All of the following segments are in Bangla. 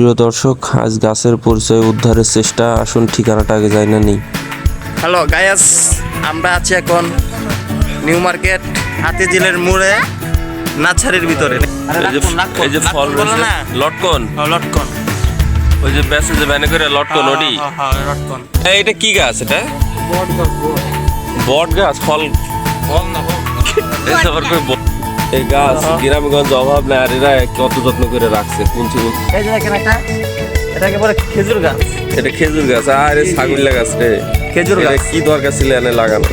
প্রিয় দর্শক আজ গাছের পরিচয় উদ্ধারের চেষ্টা। আসুন ঠিকানাটা আগে যাই না নেই। হ্যালো গায়াস আমরা আছি এখন নিউ মার্কেট হাতিঝিলের মোড়ে নাছারির ভিতরে। এই যে এই যে ফল না। লটকন? লটকন। ওই যে বেসে যে ভ্যানে করে লটকন ওডি হ্যাঁ, হ্যাঁ, হ্যাঁ, লটকন। এটা কি গাছ এটা? বট গাছ ফল। বল না বল এই গাছ গ্রামগঞ্জ অভাব নাই আর এরা কত যত্ন করে রাখছে কুঞ্চি। এই যে দেখেন একটা এটা একেবারে খেজুর গাছ। এটা খেজুর গাছ আরে ছাগল গাছ রে। খেজুর গাছ। কি দরকার ছিল এনে লাগানো?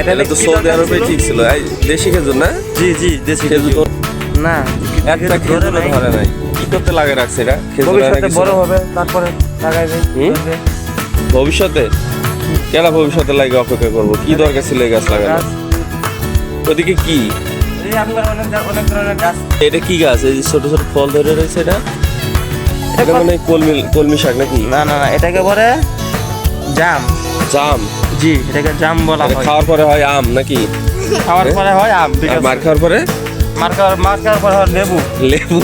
এটা তো সৌদি আরবে ঠিক ছিল। এই দেশি খেজুর না? জি জি দেশি খেজুর না একটা খেজুর ধরে নাই। কি করতে লাগে রাখছে এটা? খেজুর বড় হবে তারপরে লাগাইবে ভবিষ্যতে? কেন ভবিষ্যতে লাগে অপেক্ষা করব? কি দরকার ছিল এই গাছ লাগানো ওদিকে কি? এটা কি গাছ? এই ছোট ছোট ফল ধরে রয়েছে এটা? এটা মানে কলমি কলমি শাক নাকি? না না না এটাকে বলে জাম। জাম? জি এটাকে জাম বলা হয়। খাওয়ার পরে হয় আম নাকি? খাওয়ার পরে হয় আম ঠিক আছে। মার খাওয়ার পরে? মার খাওয়ার মার খাওয়ার পরে হয় লেবু। লেবু?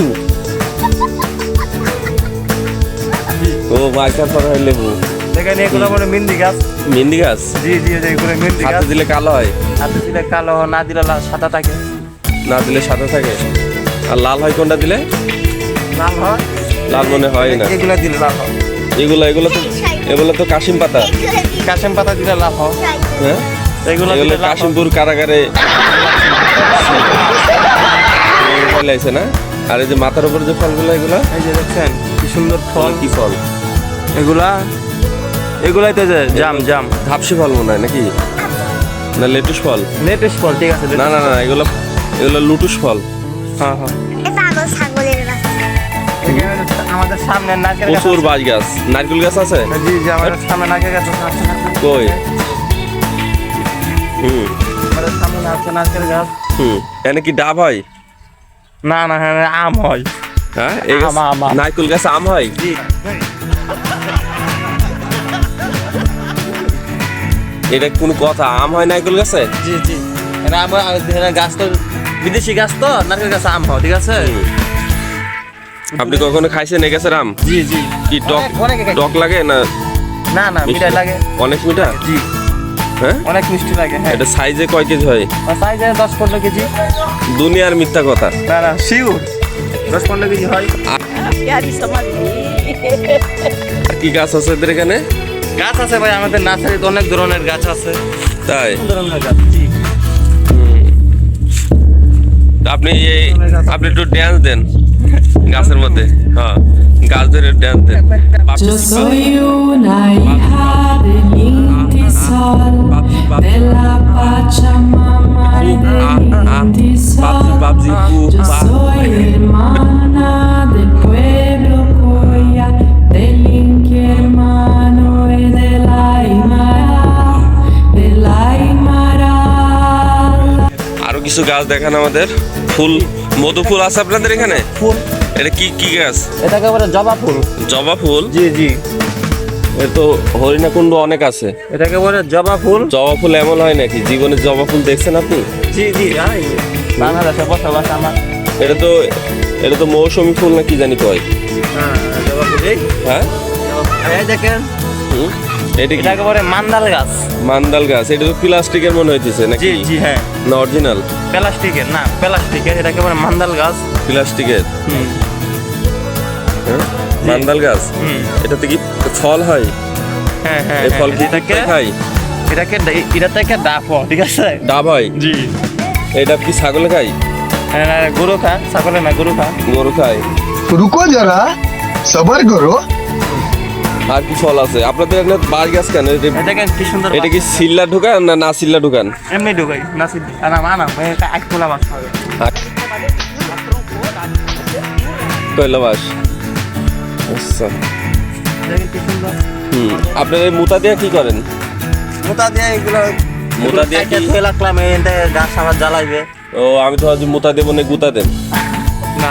ও মার খাওয়ার পরে হয় লেবু। দেখেন এগুলো মেহেন্দি গাছ। মেহেন্দি গাছ? জি জি এগুলো মেহেন্দি হাতে গাছ। দিলে কালো হয়। হাতে দিলে কালো না দিলে সাদা থাকে। না দিলে সাদা থাকে? আর লাল হয় কোনটা দিলে? লাল হয়। লাল মনে হয় না। এগুলো দিলে লাল হয়। এগুলো এগুলো তো এগুলো তো কাশিম পাতা। কাশেম পাতা দিলে লাল হয়। হ্যাঁ? এগুলো এগুলো। কাশিমপুর কারাগারে লাইছে না? আর এই যে মাথার উপর যে ফলগুলো এগুলো? এই যে দেখছেন কি সুন্দর ফল। কি ফল? এগুলা এগুলাই তো যে জাম জাম। ঘাপসি ফল মনে হয় নাকি? না লেটুস ফল? লেটেস্ট ফল ঠিক আছে না না না এগুলো এগুলো লুটুস ফল। হ্যাঁ হ্যাঁ। ছাগলের আমাদের সামনে প্রচুর গাছ। নারকেল গাছ আছে? আছে। জি জি আমাদের সামনে নাকের গাছ আছে, আছে, আছে। কই? হুম। আমাদের সামনে আছে নারকেল গাছ। হুম। এনে কি ডাব হয়? না না হ্যাঁ আম হয়। হ্যাঁ এই গাছ-। নারকেল গাছ আম হয়? জি। এটা কোন কথা আম হয় নারকেল গাছে? জি জি। বিদেশি গাছ তো নারকেল গাছ আম হয় ঠিক আছে? আপনি কখনো খাইছেন এই গাছের আম? জি জি। কি টক টক লাগে না? না না মিঠা লাগে। অনেক মিঠা? জি। হ্যাঁ? অনেক মিষ্টি লাগে হ্যাঁ। এটা সাইজে কয় কেজি হয়? সাইজে 10 15 কেজি। দুনিয়ার মিথ্যা কথা। না না শিওর 10 15 কেজি হয়। প্যারি সমাধি কি গাছ আছে এদের এখানে? গাছ আছে ভাই আমাদের নার্সারিতে অনেক ধরনের গাছ আছে। তাই? ধরনের গাছ আপনি এই আপনি একটু ড্যান্স দেন। গাছের মধ্যে। হ্যাঁ গাছ ধরে ড্যান্স দেন। Yo soy una কিছু গাছ দেখান আমাদের। ফুল মধু ফুল আছে আপনাদের এখানে? ফুল। এটা কি কি গাছ? এটাকে বলে জবা ফুল। জবা ফুল? জি জি। এ তো হরিণাকুণ্ড অনেক আছে। এটাকে বলে জবা ফুল। জবা ফুল এমন হয় নাকি? জীবনে জবা ফুল দেখছেন আপনি? জি জি এই বাংলাদেশে বসবাস আমার। এটা তো এটা তো মৌসুমী ফুল না কি জানি কয়? হ্যাঁ জবা ফুল। হ্যাঁ? দেখেন। হুম? এটাকে বলে মান্দাল গাছ। মান্দাল গাছ। এটা তো প্লাস্টিকের মনে হইতেছে নাকি? জি জি হ্যাঁ। না অরিজিনাল প্লাস্টিকের না প্লাস্টিকের এটাকে বলে মান্দাল গাছ। প্লাস্টিকের? হুম। হ্যাঁ? মান্দাল গাছ? এটাতে কি ফল হয়? হ্যাঁ হ্যাঁ এই হ্যাঁ, ফল কি এটাকে খাই? এটাকে এটা থেকে ডাব হয় ঠিক আছে? ডাব হয়? জি। এটা কি ছাগল খাই? হ্যাঁ, হ্যাঁ গরু খায় ছাগলে না গরু খা। গরু খায়। রুকো যারা সবার গরু। আর কি ফল আছে? আপনাদের এখানে বাঁশ গাছ কেন? এটা- কি সুন্দর এটা কি সিল্লা ঢুকান না না সিল্লা ঢুকান? এমনি ঢুকাই না সিদ্ধি না না না এটা এক কোলা মাছ হবে। কয়লা বাস আচ্ছা। হুম আপনার এই মুতা দিয়ে কি করেন? মোটা দিয়ে এগুলো মোটা দিয়ে কি? ছয় লাখলাম এতে গাছ আবার জ্বালাইবে। ও আমি তো আজ মুতা দেবো না গুতা দেন। না।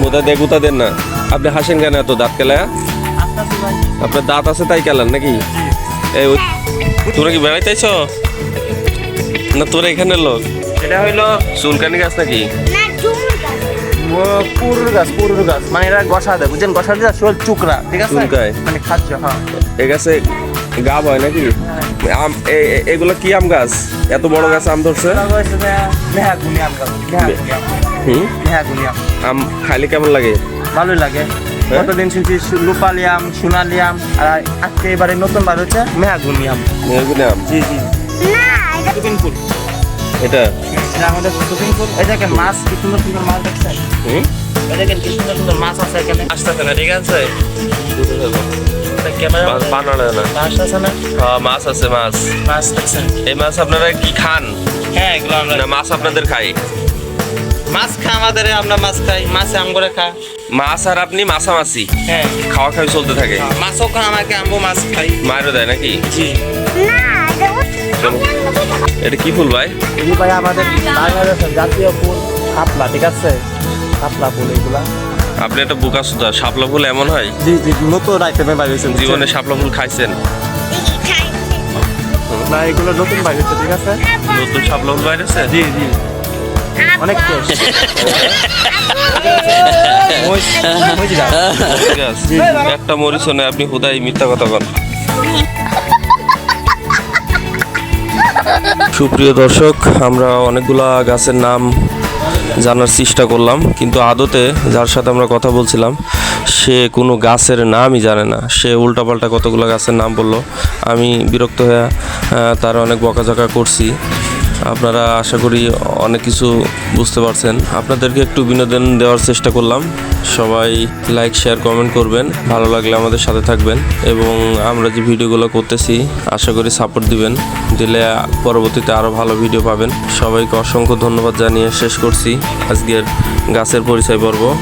মুতা দিয়ে গুতা দেন না? আপনি হাসেন কেন এত দাঁত কেলায়? আপনার দাঁত আছে তাই কেলান নাকি? এই তোরা কি বেড়াইতেছ না তোরা এখানে লোক? এটা হইল চুলকানি গাছ নাকি? গাছ। ও- পুরুর গাছ পুরুর গাছ। মানে এরা গসা দেয় বুঝছেন? গসা দিয়ে শোল চুকরা ঠিক আছে? চুলকায়। মানে খাদ্য হ্যাঁ। এ গাছে গাব হয় নাকি? আম এ- এ- এগুলো কি আম গাছ? এত বড় গাছ আম ধরছে? আম খাইলে কেমন লাগে? ভালোই লাগে। হ্যাঁ? কতদিন শুনছি রূপালি আম সোনালি আম আর আজকে এবারে নতুন বার হচ্ছে মেহাগুনি আম মেহগুনি আম জি জি। না এটা আমাদের মাছ কি সুন্দর সুন্দর মাছ দেখছেন? হুম? এই কি সুন্দর সুন্দর মাছ আছে এখানে। আসতেছে না ঠিক আছে? না। মাছ আছে হ্যাঁ, মাছ মাছ। মাছ এই মাছ আপনারা কি খান? হ্যাঁ এগুলো আমরা না মাছ আপনাদের খাই? মাছ খা আমাদের আমরা মাছ খাই মাছে আম করে খা। মাছ আর আপনি মাছামাছি? হ্যাঁ। খাওয়া খাওয়া চলতে থাকে? মাছও খা আমাকে আমবো মাছ খাই। মায়েরও দেয় নাকি? জি। এটা এটা কি ফুল ভাই? এই ভাই আমাদের বাংলাদেশের জাতীয় ফুল শাপলা ঠিক আছে? শাপলা ফুল এগুলা। আপনি একটা বোকা সুদা শাপলা ফুল এমন হয়? জি জি নতুন আইটেমে বাইরেছে জীবনে শাপলা ফুল খাইছেন? না এগুলো নতুন বাইরেছে ঠিক আছে? নতুন শাপলা ফুল বাইরেছে জি জি। অনেক। একটা মরিচও নেই আপনি হুদাই মিথ্যা কথা বল সুপ্রিয় দর্শক আমরা অনেকগুলা গাছের নাম জানার চেষ্টা করলাম কিন্তু আদতে যার সাথে আমরা কথা বলছিলাম সে কোনো গাছের নামই জানে না। সে উল্টাপাল্টা কতগুলো গাছের নাম বলল। আমি বিরক্ত হয়ে আহ, তার অনেক বকাঝকা করছি। আপনারা আশা করি অনেক কিছু বুঝতে পারছেন। আপনাদেরকে একটু বিনোদন দেওয়ার চেষ্টা করলাম। সবাই লাইক শেয়ার কমেন্ট করবেন। ভালো লাগলে আমাদের সাথে থাকবেন। এবং আমরা যে ভিডিওগুলো করতেছি, আশা করি সাপোর্ট দিবেন। দিলে পরবর্তীতে আরও ভালো ভিডিও পাবেন। সবাইকে অসংখ্য ধন্যবাদ জানিয়ে শেষ করছি। আজকের গাছের পরিচয় পর্ব।